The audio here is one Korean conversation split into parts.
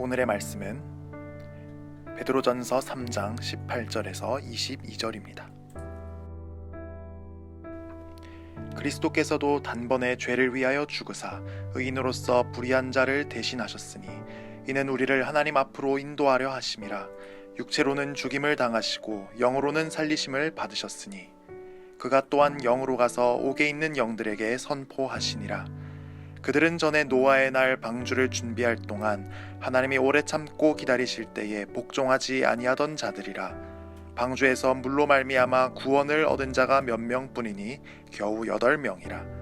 오늘의 말씀은 베드로전서 3장 18절에서 22절입니다. 그리스도께서도 단번에 죄를 위하여 죽으사 의인으로서 불의한 자를 대신하셨으니 이는 우리를 하나님 앞으로 인도하려 하심이라 육체로는 죽임을 당하시고 영으로는 살리심을 받으셨으니 그가 또한 영으로 가서 옥에 있는 영들에게 선포하시니라 그들은 전에 노아의 날 방주를 준비할 동안 하나님이 오래 참고 기다리실 때에 복종하지 아니하던 자들이라. 방주에서 물로 말미암아 구원을 얻은 자가 몇 명뿐이니 겨우 여덟 명이라.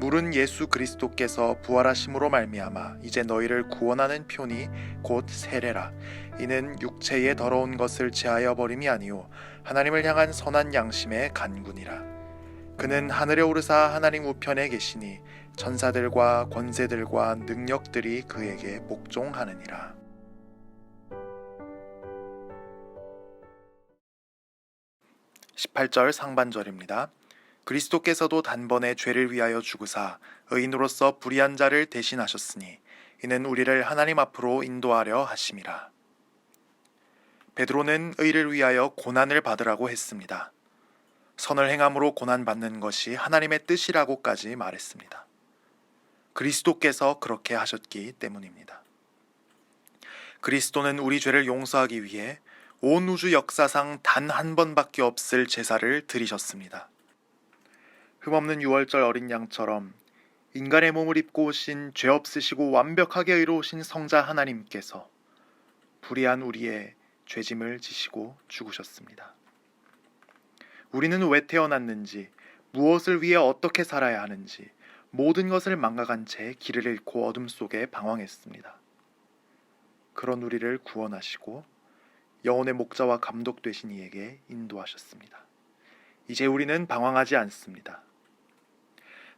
물은 예수 그리스도께서 부활하심으로 말미암아 이제 너희를 구원하는 표니 곧 세례라. 이는 육체의 더러운 것을 제하여 버림이 아니요 하나님을 향한 선한 양심의 간군이라. 그는 하늘에 오르사 하나님 우편에 계시니 천사들과 권세들과 능력들이 그에게 복종하느니라. (18절) 상반절입니다. 그리스도께서도 단번에 죄를 위하여 죽으사 의인으로서 불의한 자를 대신하셨으니 이는 우리를 하나님 앞으로 인도하려 하심이라. 베드로는 의를 위하여 고난을 받으라고 했습니다. 선을 행함으로 고난 받는 것이 하나님의 뜻이라고까지 말했습니다. 그리스도께서 그렇게 하셨기 때문입니다. 그리스도는 우리 죄를 용서하기 위해 온 우주 역사상 단 한 번밖에 없을 제사를 드리셨습니다. 흠없는 유월절 어린 양처럼 인간의 몸을 입고 오신 죄 없으시고 완벽하게 의로우신 성자 하나님께서 불의한 우리의 죄짐을 지시고 죽으셨습니다. 우리는 왜 태어났는지, 무엇을 위해 어떻게 살아야 하는지, 모든 것을 망각한 채 길을 잃고 어둠 속에 방황했습니다. 그런 우리를 구원하시고 영혼의 목자와 감독 되신 이에게 인도하셨습니다. 이제 우리는 방황하지 않습니다.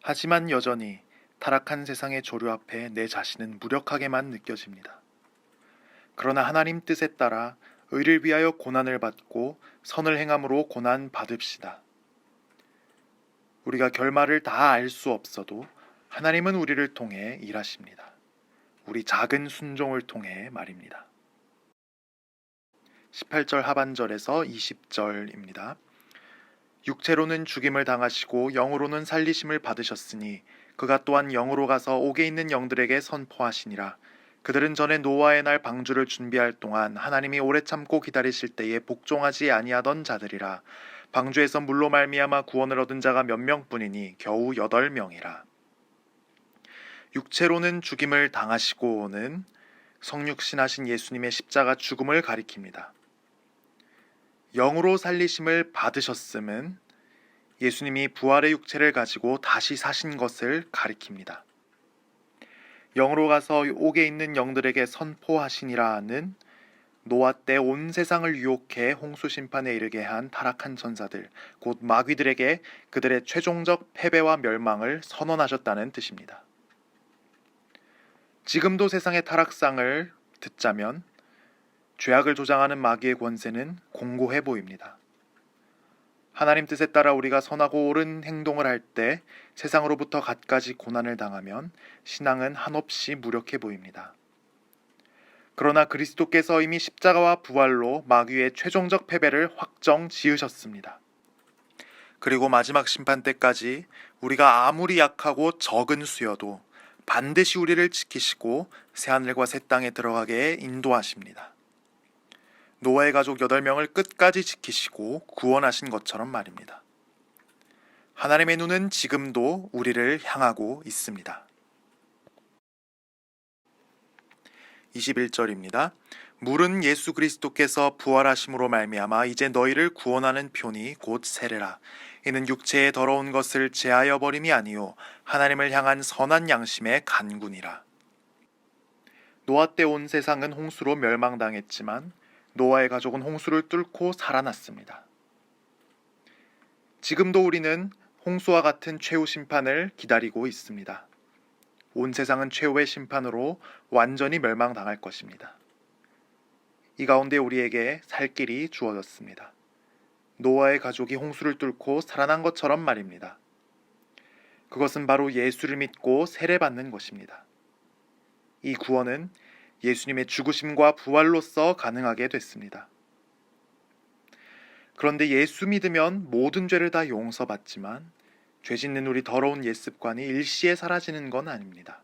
하지만 여전히 타락한 세상의 조류 앞에 내 자신은 무력하게만 느껴집니다. 그러나 하나님 뜻에 따라 의를 위하여 고난을 받고 선을 행함으로 고난 받읍시다. 우리가 결말을 다 알 수 없어도 하나님은 우리를 통해 일하십니다. 우리 작은 순종을 통해 말입니다. 18절 하반절에서 20절입니다. 육체로는 죽임을 당하시고 영으로는 살리심을 받으셨으니 그가 또한 영으로 가서 옥에 있는 영들에게 선포하시니라. 그들은 전에 노아의 날 방주를 준비할 동안 하나님이 오래 참고 기다리실 때에 복종하지 아니하던 자들이라 방주에서 물로 말미암아 구원을 얻은 자가 몇 명뿐이니 겨우 여덟 명이라 육체로는 죽임을 당하시고는 성육신하신 예수님의 십자가 죽음을 가리킵니다. 영으로 살리심을 받으셨음은 예수님이 부활의 육체를 가지고 다시 사신 것을 가리킵니다. 영으로 가서 옥에 있는 영들에게 선포하시니라는 노아 때 온 세상을 유혹해 홍수 심판에 이르게 한 타락한 천사들, 곧 마귀들에게 그들의 최종적 패배와 멸망을 선언하셨다는 뜻입니다. 지금도 세상의 타락상을 듣자면 죄악을 조장하는 마귀의 권세는 공고해 보입니다. 하나님 뜻에 따라 우리가 선하고 옳은 행동을 할 때 세상으로부터 갖가지 고난을 당하면 신앙은 한없이 무력해 보입니다. 그러나 그리스도께서 이미 십자가와 부활로 마귀의 최종적 패배를 확정 지으셨습니다. 그리고 마지막 심판 때까지 우리가 아무리 약하고 적은 수여도 반드시 우리를 지키시고 새하늘과 새 땅에 들어가게 인도하십니다. 노아의 가족 8명을 끝까지 지키시고 구원하신 것처럼 말입니다. 하나님의 눈은 지금도 우리를 향하고 있습니다. 21절입니다. 물은 예수 그리스도께서 부활하심으로 말미암아 이제 너희를 구원하는 표니 곧 세례라. 이는 육체의 더러운 것을 제하여 버림이 아니요 하나님을 향한 선한 양심의 간군이라. 노아 때 온 세상은 홍수로 멸망당했지만 노아의 가족은 홍수를 뚫고 살아났습니다. 지금도 우리는 홍수와 같은 최후 심판을 기다리고 있습니다. 온 세상은 최후의 심판으로 완전히 멸망당할 것입니다. 이 가운데 우리에게 살 길이 주어졌습니다. 노아의 가족이 홍수를 뚫고 살아난 것처럼 말입니다. 그것은 바로 예수를 믿고 세례받는 것입니다. 이 구원은 예수님의 죽으심과 부활로서 가능하게 됐습니다. 그런데 예수 믿으면 모든 죄를 다 용서받지만 죄 짓는 우리 더러운 옛 습관이 일시에 사라지는 건 아닙니다.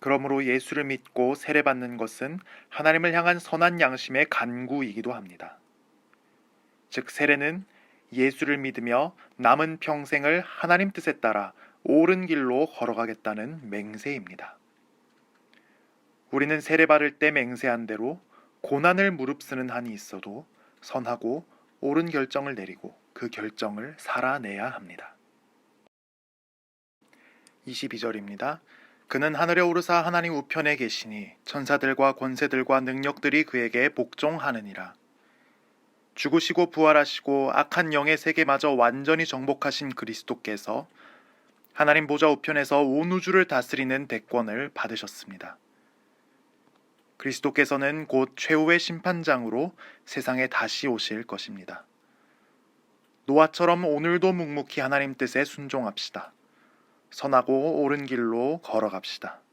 그러므로 예수를 믿고 세례받는 것은 하나님을 향한 선한 양심의 간구이기도 합니다. 즉, 세례는 예수를 믿으며 남은 평생을 하나님 뜻에 따라 옳은 길로 걸어가겠다는 맹세입니다. 우리는 세례받을 때 맹세한 대로 고난을 무릅쓰는 한이 있어도 선하고 옳은 결정을 내리고 그 결정을 살아내야 합니다. 22절입니다. 그는 하늘에 오르사 하나님 우편에 계시니 천사들과 권세들과 능력들이 그에게 복종하느니라. 죽으시고 부활하시고 악한 영의 세계마저 완전히 정복하신 그리스도께서 하나님 보좌 우편에서 온 우주를 다스리는 대권을 받으셨습니다. 그리스도께서는 곧 최후의 심판장으로 세상에 다시 오실 것입니다. 노아처럼 오늘도 묵묵히 하나님 뜻에 순종합시다. 선하고 옳은 길로 걸어갑시다.